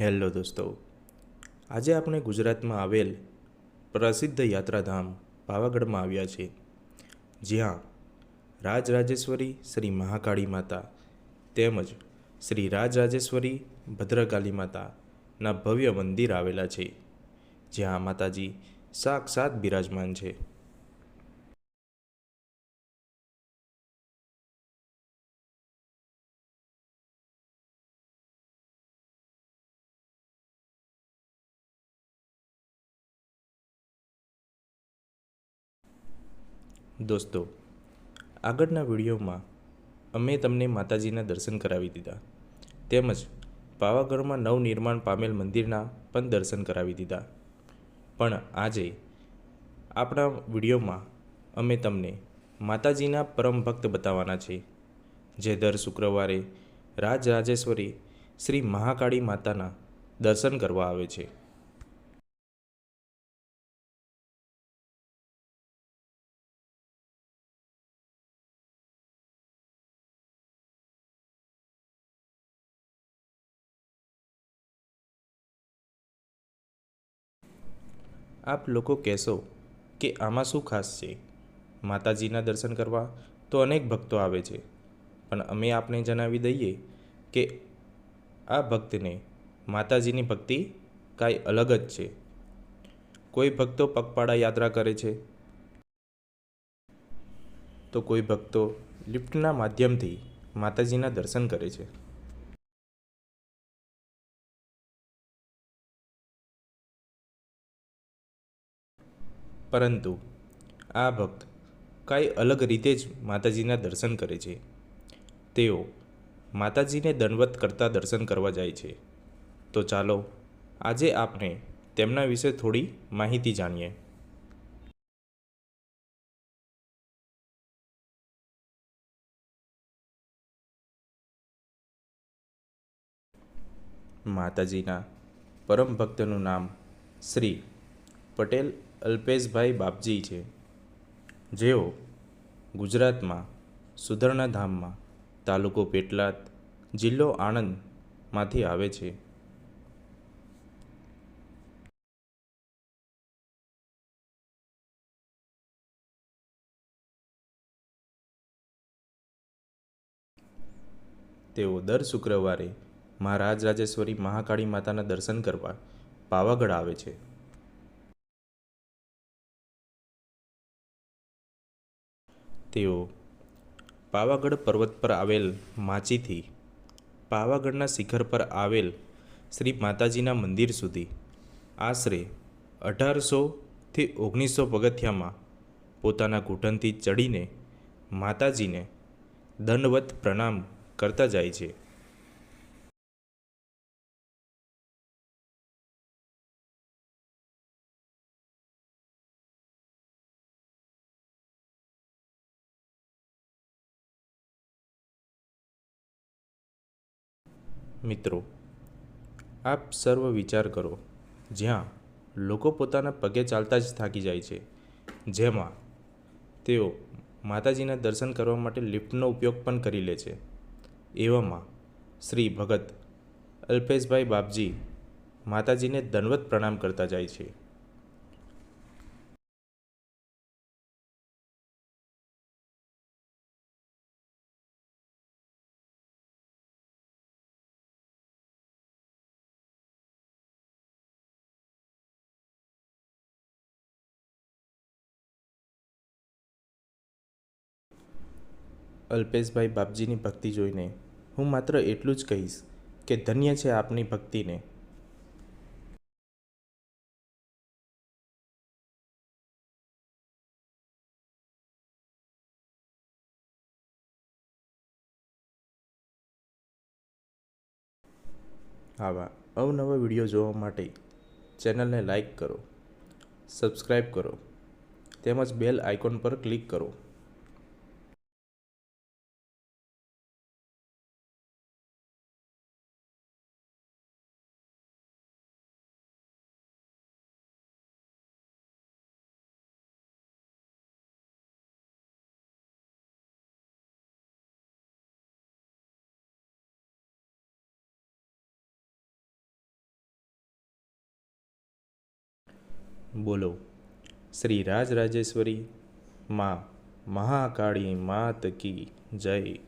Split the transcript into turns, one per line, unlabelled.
Hello દોસ્તો. આજે આપણે ગુજરાતમાં આવેલ પ્રસિદ્ધ યાત્રાધામ પાવાગઢમાં આવ્યા છીએ. જ્યાં રાજરાજેશ્વરી શ્રી મહાકાળી માતા તેમજ શ્રી રાજરાજેશ્વરી ભદ્રકાલી માતાના ભવ્ય મંદિર આવેલા છે. જ્યાં માતાજી સાક્ષાત બિરાજમાન છે. દોસ્તો, આગળના વિડીયોમાં અમે તમને માતાજીના દર્શન કરાવી દીધા. તેમજ પાવાગઢમાં નવનિર્માણ પામેલ મંદિરના પણ દર્શન કરાવી દીધા. પણ આજે આપણા વિડીયોમાં અમે તમને માતાજીના પરમ ભક્ત બતાવવાના છે જે દર શુક્રવારે રાજરાજેશ્વરી શ્રી મહાકાળી માતાના દર્શન કરવા આવે છે. આપ લોકો કહેશો કે આમાં શું ખાસ છે? માતાજીના દર્શન કરવા તો અનેક ભક્તો આવે છે, પણ અમે આપને જણાવી દઈએ કે આ ભક્તને માતાજીની ભક્તિ કાંઈ અલગ જ છે. કોઈ ભક્તો પગપાળા યાત્રા કરે છે, તો કોઈ ભક્તો લિફ્ટના માધ્યમથી માતાજીના દર્શન કરે છે. પરંતુ આ ભક્ત કાંઈ અલગ રીતે જ માતાજીના દર્શન કરે છે. તેઓ માતાજીને દંડવત કરતા દર્શન કરવા જાય છે. તો ચાલો, આજે આપણે તેમના વિશે થોડી માહિતી જાણીએ. માતાજીના પરમ ભક્તનું નામ શ્રી પટેલ અલ્પેશભાઈ બાપજી છે. જેઓ ગુજરાતમાં સુધરણા ધામમાં તાલુકો પેટલાદ જિલ્લો આણંદમાંથી આવે છે. તેઓ દર શુક્રવારે મહારાજ રાજેશ્વરી મહાકાળી માતાના દર્શન કરવા પાવાગઢ આવે છે. તેઓ પાવાગઢ પર્વત પર આવેલ માચીથી પાવાગઢના શિખર પર આવેલ શ્રી માતાજીના મંદિર સુધી આશરે અઢારસોથી ઓગણીસો પગથિયામાં પોતાના ઘૂંટણથી ચડીને માતાજીને દંડવત પ્રણામ કરતા જાય છે. મિત્રો, આપ સર્વ વિચાર કરો, જ્યાં લોકો પોતાના પગે ચાલતા જ થાકી જાય છે. જેમાં તેઓ માતાજીના દર્શન કરવા માટે લિફ્ટનો ઉપયોગ પણ કરી લે છે. એવામાં શ્રી ભગત અલ્પેશભાઈ બાપજી માતાજીને દંડવત પ્રણામ કરતા જાય છે. અલ્પેશભાઈ બાપજીની ભક્તિ જોઈને, હું માત્ર એટલું જ કહીશ કે ધન્ય છે આપની ભક્તિને. આવા અવનવા વીડિયો જોવા માટે ચેનલને લાઈક કરો, સબસ્ક્રાઈબ કરો, તેમજ બેલ આઇકોન પર ક્લિક કરો. બોલો શ્રી રાજરાજેશ્વરી માં મહાકાળી માત કી જય.